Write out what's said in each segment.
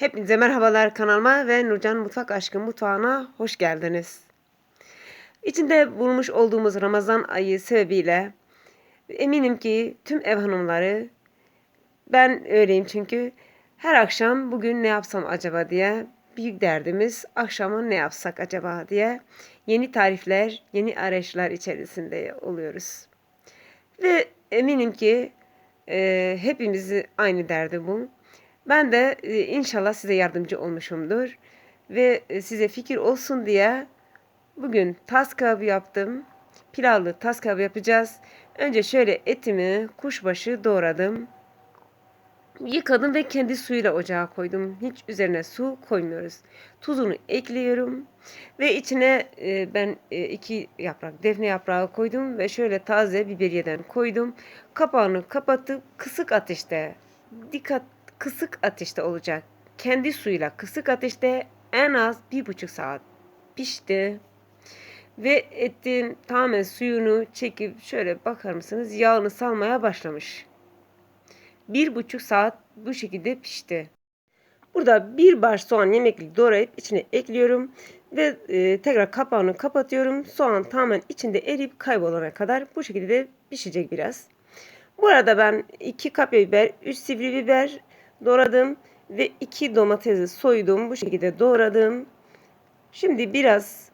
Hepinize merhabalar kanalıma ve Nurcan Mutfak Aşkı mutfağına hoş geldiniz. İçinde bulunmuş olduğumuz Ramazan ayı sebebiyle eminim ki tüm ev hanımları ben öyleyim çünkü her akşam bugün ne yapsam acaba diye büyük derdimiz akşamı ne yapsak acaba diye yeni tarifler, yeni arayışlar içerisinde oluyoruz. Ve eminim ki e, hepimizi aynı derdi bu. Ben de e, inşallah size yardımcı olmuşumdur. Ve e, size fikir olsun diye bugün tas kebabı yaptım. Pilavlı tas kebabı yapacağız. Önce şöyle etimi kuşbaşı doğradım. Yıkadım ve kendi suyuyla ocağa koydum. Hiç üzerine su koymuyoruz. Tuzunu ekliyorum. Ve içine e, ben iki yaprak defne yaprağı koydum. Ve şöyle taze biberiyeden koydum. Kapağını kapatıp kısık ateşte dikkat kısık ateşte olacak. Kendi suyuyla kısık ateşte en az bir buçuk saat pişti. Ve etin tamamen suyunu çekip şöyle bakar mısınız yağını salmaya başlamış. Bir buçuk saat bu şekilde pişti. Burada bir baş soğan yemeklik doğrayıp içine ekliyorum. Ve e, tekrar kapağını kapatıyorum. Soğan tamamen içinde eriyip kaybolana kadar bu şekilde pişecek biraz. Bu arada ben 2 kapya biber, 3 sivri biber doğradım ve 2 domatesi soydum. Bu şekilde doğradım. Şimdi biraz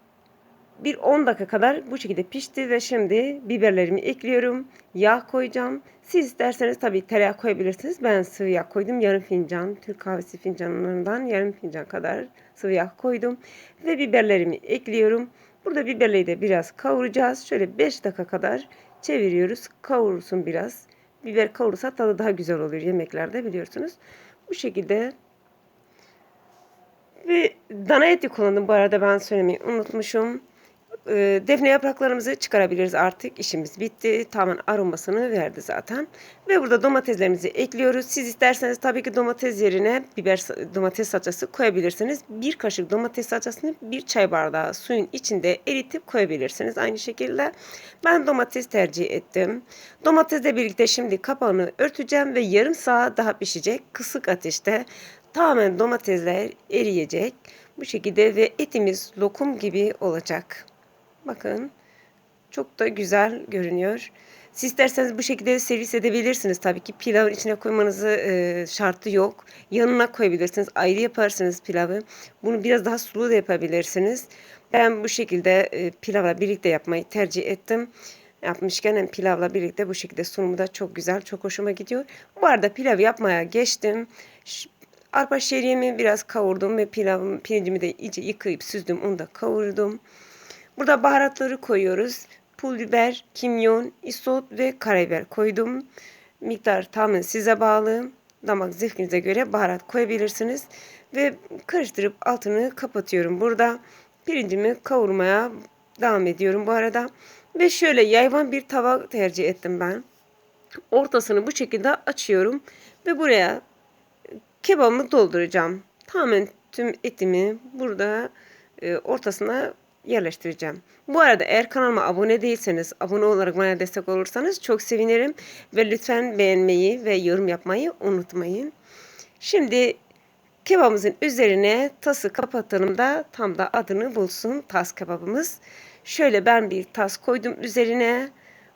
bir 10 dakika kadar bu şekilde pişti ve şimdi biberlerimi ekliyorum. Yağ koyacağım. Siz isterseniz tabii tereyağı koyabilirsiniz. Ben sıvı yağ koydum. Yarım fincan, Türk kahvesi fincanlarından yarım fincan kadar sıvı yağ koydum. Ve biberlerimi ekliyorum. Burada biberleri de biraz kavuracağız. Şöyle 5 dakika kadar çeviriyoruz. Kavursun biraz. Biber kavurursa tadı daha güzel oluyor yemeklerde biliyorsunuz. Bu şekilde ve dana eti kullandım bu arada ben söylemeyi unutmuşum. Ee, defne yapraklarımızı çıkarabiliriz artık. işimiz bitti. Tamamen aromasını verdi zaten. Ve burada domateslerimizi ekliyoruz. Siz isterseniz tabii ki domates yerine biber domates salçası koyabilirsiniz. Bir kaşık domates salçasını bir çay bardağı suyun içinde eritip koyabilirsiniz. Aynı şekilde ben domates tercih ettim. Domatesle birlikte şimdi kapağını örteceğim ve yarım saat daha pişecek. Kısık ateşte tamamen domatesler eriyecek. Bu şekilde ve etimiz lokum gibi olacak. Bakın çok da güzel görünüyor. Siz isterseniz bu şekilde servis edebilirsiniz. Tabii ki pilavın içine koymanızı e, şartı yok. Yanına koyabilirsiniz. Ayrı yaparsınız pilavı. Bunu biraz daha sulu da yapabilirsiniz. Ben bu şekilde e, pilavla birlikte yapmayı tercih ettim. Yapmışken hem pilavla birlikte bu şekilde sunumu da çok güzel, çok hoşuma gidiyor. Bu arada pilav yapmaya geçtim. Arpa şeriyemi biraz kavurdum ve pilavım, pirincimi de iyice yıkayıp süzdüm. Onu da kavurdum. Burada baharatları koyuyoruz. Pul biber, kimyon, isot ve karabiber koydum. Miktar tamamen size bağlı. Damak zevkinize göre baharat koyabilirsiniz. Ve karıştırıp altını kapatıyorum. Burada pirincimi kavurmaya devam ediyorum bu arada. Ve şöyle yayvan bir tava tercih ettim ben. Ortasını bu şekilde açıyorum. Ve buraya kebabımı dolduracağım. Tamamen tüm etimi burada e, ortasına yerleştireceğim. Bu arada eğer kanalıma abone değilseniz, abone olarak bana destek olursanız çok sevinirim. Ve lütfen beğenmeyi ve yorum yapmayı unutmayın. Şimdi kebabımızın üzerine tası kapatalım da tam da adını bulsun tas kebabımız. Şöyle ben bir tas koydum üzerine.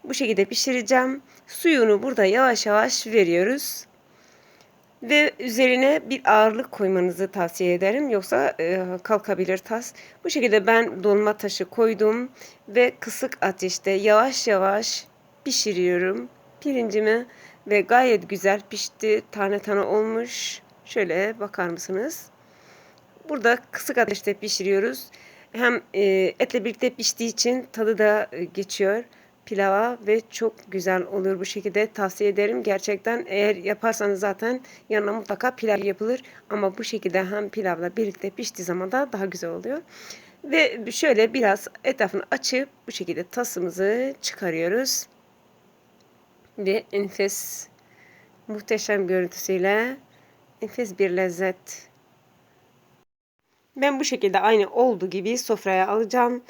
Bu şekilde pişireceğim. Suyunu burada yavaş yavaş veriyoruz. Ve üzerine bir ağırlık koymanızı tavsiye ederim. Yoksa e, kalkabilir tas. Bu şekilde ben dolma taşı koydum. Ve kısık ateşte yavaş yavaş pişiriyorum. Pirincimi ve gayet güzel pişti. Tane tane olmuş. Şöyle bakar mısınız? Burada kısık ateşte pişiriyoruz. Hem e, etle birlikte piştiği için tadı da e, geçiyor pilava ve çok güzel olur bu şekilde tavsiye ederim. Gerçekten eğer yaparsanız zaten yanına mutlaka pilav yapılır. Ama bu şekilde hem pilavla birlikte piştiği zaman da daha güzel oluyor. Ve şöyle biraz etrafını açıp bu şekilde tasımızı çıkarıyoruz. Ve enfes muhteşem görüntüsüyle enfes bir lezzet. Ben bu şekilde aynı olduğu gibi sofraya alacağım.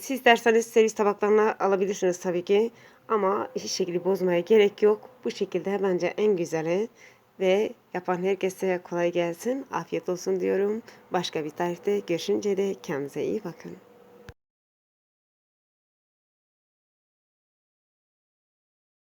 Siz isterseniz servis tabaklarına alabilirsiniz tabii ki. Ama hiç şekilde bozmaya gerek yok. Bu şekilde bence en güzeli. Ve yapan herkese kolay gelsin. Afiyet olsun diyorum. Başka bir tarifte görüşünce de kendinize iyi bakın.